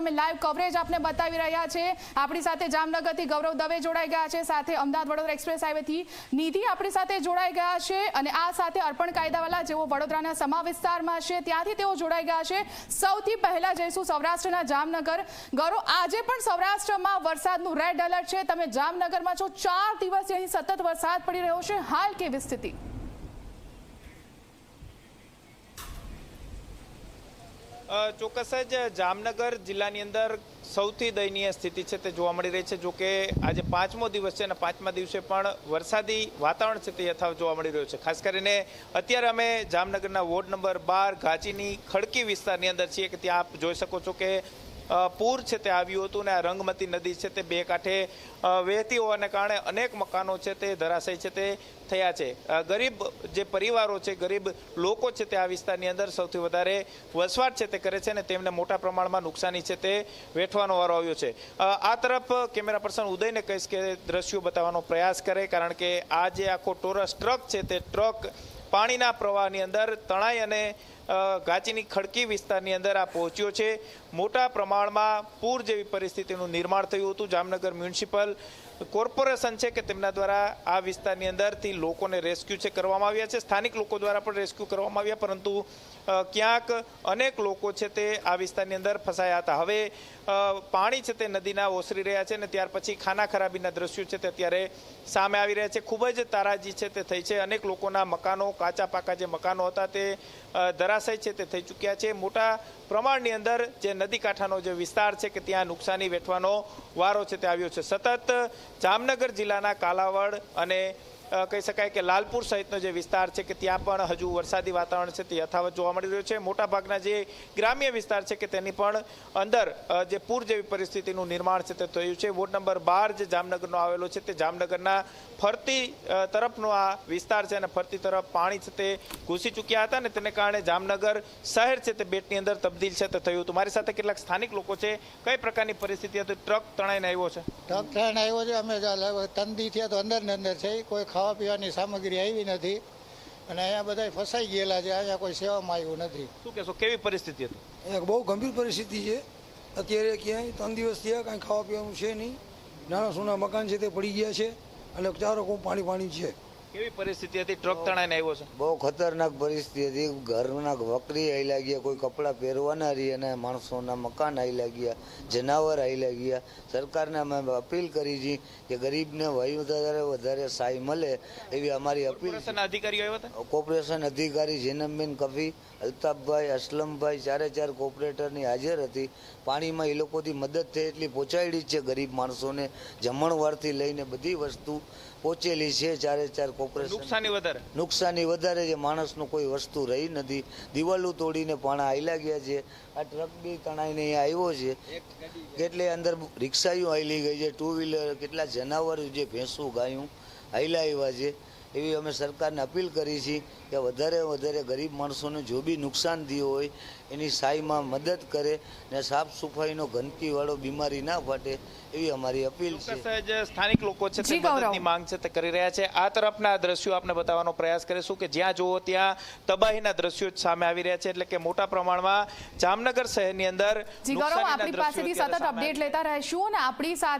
અમે live coverage આપને બતાવી રહ્યા છે. આપણી સાથે જામનગરથી ગૌરવ દવે જોડાઈ ગયા છે. સાથે અમદાવાદ વડોદરા એક્સપ્રેસ હાઈવેથી નિધિ આપણી સાથે જોડાઈ ગયા છે અને આ સાથે અર્પણ કાયદાવાલા, જેઓ વડોદરાના સમા વિસ્તારમાં છે, ત્યાંથી તેઓ જોડાઈ ગયા છે. સૌથી પહેલા જઈશું સૌરાષ્ટ્રના જામનગર. ગૌરવ, આજે પણ સૌરાષ્ટ્રમાં વરસાદનું રેડ એલર્ટ છે. તમે જામનગરમાં છો. ચાર દિવસથી અહીં સતત વરસાદ પડી રહ્યો છે. હાલ કેવી સ્થિતિ? ચોક્કસ જ જામનગર જિલ્લાની અંદર સૌથી દયનીય સ્થિતિ છે તે જોવા મળી રહી છે જો કે આજે પાંચમો દિવસ છે અને પાંચમા દિવસે પણ વરસાદી વાતાવરણ છે તે યથાવત જોવા મળી રહ્યું છે. ખાસ કરીને અત્યારે અમે જામનગરના વોર્ડ નંબર બાર, ઘાચીની ખડકી વિસ્તારની અંદર છીએ કે ત્યાં આપ જોઈ શકો છો કે પૂર છે તે આવ્યું હતું ને આ રંગમતી નદી છે તે બે કાંઠે વહેતી હોવાને કારણે અનેક મકાનો છે તે ધરાશય છે તે થયા છે. ગરીબ જે પરિવારો છે, ગરીબ લોકો છે તે આ વિસ્તારની અંદર સૌથી વધારે વસવાટ છે તે કરે છે ને તેમને મોટા પ્રમાણમાં નુકસાની છે તે વેઠવાનો વારો આવ્યો છે. આ તરફ કેમેરા પર્સન ઉદયને કહીશ કે દ્રશ્યો બતાવવાનો પ્રયાસ કરે કારણ કે આ જે આખો ટોરસ ટ્રક છે તે ટ્રક પાણીના પ્રવાહની અંદર તણાઈ અને ગાચીની ખડકી વિસ્તારની અંદર આ પહોંચ્યો છે. મોટા પ્રમાણમાં પૂર જેવી પરિસ્થિતિનું નિર્માણ થયું હતું. જામનગર મ્યુનિસિપલ કોર્પોરેશન છે કે તેમના દ્વારા આ વિસ્તારની અંદરથી લોકોને રેસ્ક્યુ છે કરવામાં આવ્યા છે. સ્થાનિક લોકો દ્વારા પણ રેસ્ક્યુ કરવામાં આવ્યા પરંતુ ક્યાંક અનેક લોકો છે તે આ વિસ્તારની અંદર ફસાયા હતા. હવે પાણી છે તે નદીના ઓસરી રહ્યા છે અને ત્યાર પછી ખાના ખરાબીના દ્રશ્યો છે તે અત્યારે સામે આવી રહ્યા છે. ખૂબ જ તારાજી છે તે થઈ છે. અનેક લોકોના મકાનો કાચા પાકા જે મકાનો હતા તે અ, ધરાશય છે તે થઈ ચૂક્યા છે. મોટા પ્રમાણની અંદર જે નદી કાંઠાનો જે વિસ્તાર છે કે ત્યાં નુકસાની વેઠવાનો વારો છે તે આવ્યો છે. સતત જામનગર જિલ્લાના કાલાવડ અને કહી શકાય કે લાલપુર સહિતનો જે વિસ્તાર છે કે ત્યાં પણ હજુ વરસાદી વાતાવરણ છે તે યથાવત જોવા મળી રહ્યું છે. મોટાભાગના જે ગ્રામ્ય વિસ્તાર છે કે તેની પણ અંદર જે પૂર જેવી પરિસ્થિતિનું નિર્માણ છે તે થયું છે. વોર્ડ નંબર બાર જે જામનગરનો આવેલો છે તે જામનગરના ફરતી તરફનો આ વિસ્તાર છે અને ફરતી તરફ પાણી છે તે ઘૂસી ચૂક્યા હતા ને તેને કારણે જામનગર શહેર છે તે બેટની અંદર તબદીલ છે તે થયું હતું. મારી સાથે કેટલાક સ્થાનિક લોકો છે. કઈ પ્રકારની પરિસ્થિતિ હતી? ટ્રક તણાઈને આવ્યો છે? ટ્રક તણાઈને આવ્યો છે. અમે તંદી થયા તો અંદર ને અંદર છે. કોઈ ખાવા પીવાની સામગ્રી આવી નથી અને અહીંયા બધા ફસાઈ ગયેલા છે. અહીંયા કોઈ સેવામાં આવ્યું નથી. શું કહેશો કેવી પરિસ્થિતિ હતી? એક બહુ ગંભીર પરિસ્થિતિ છે. અત્યારે ક્યાંય ત્રણ દિવસ થયા કાંઈ ખાવા પીવાનું છે નહીં. નાના સોના મકાન છે તે પડી ગયા છે અને ચારો કોઈ પાણી પાણી છે. કેવી પરિસ્થિતિ હતી? ટ્રક તણાઈને આવ્યો છે. બહુ ખતરનાક પરિસ્થિતિ હતી. ઘરના વકરી આયલા ગયા કોઈ કપડાં પહેરવાના રહી અને માણસોના મકાન આવેલા ગયા જનાવર આવેલા ગયા સરકારને અમે અપીલ કરી છે કે ગરીબને વધારે વધારે સહાય મળે એવી અમારી અપીલ અધિકારી અધિકારીઓ આવ્યા હતા? કોર્પોરેશન અધિકારી જીનમબેન કફી અલ્તાફભાઈ અસલમભાઈ ચારે ચાર કોર્પોરેટરની હાજર હતી. પાણીમાં એ લોકોથી મદદ થઈ એટલી પહોંચાડી છે ગરીબ માણસોને. જમણવારથી લઈને બધી વસ્તુ પહોંચેલી છે ચારે ચાર કોર્પોરેશન નુકસાની વધારે? નુકસાની વધારે છે. માણસનું કોઈ વસ્તુ રહી નથી. દિવાલો તોડીને પાણા આયલા ગયા છે. આ ટ્રક બી તણાઈને અહીંયા આવ્યો છે. કેટલે અંદર રિક્ષાઓ આયલી ગઈ છે. ટુ વ્હીલર કેટલા જનાવર જે ભેંસું ગાયું આયલા આવ્યા છે. એવી અમે સરકારને અપીલ કરી છે કે વધારે વધારે ગરીબ માણસોને જો બી નુકસાન થયું હોય એની સહાયમાં મદદ કરે ને સાફ સફાઈનો ગંદકીવાળો બીમારી ના ફાટે એવી અમારી અપીલ છે. જે સ્થાનિક લોકો છે તે મદદની માંગ છે તે કરી રહ્યા છે. આ તરફના દ્રશ્યો આપણે બતાવવાનો પ્રયાસ કરીશું કે જ્યાં જુઓ ત્યાં તબાહીના દ્રશ્યો જ સામે આવી રહ્યા છે. એટલે કે મોટા પ્રમાણમાં જામનગર શહેરની અંદર આપણી પાસેથી સતત અપડેટ લેતા રહેશું અને આપણી સાથે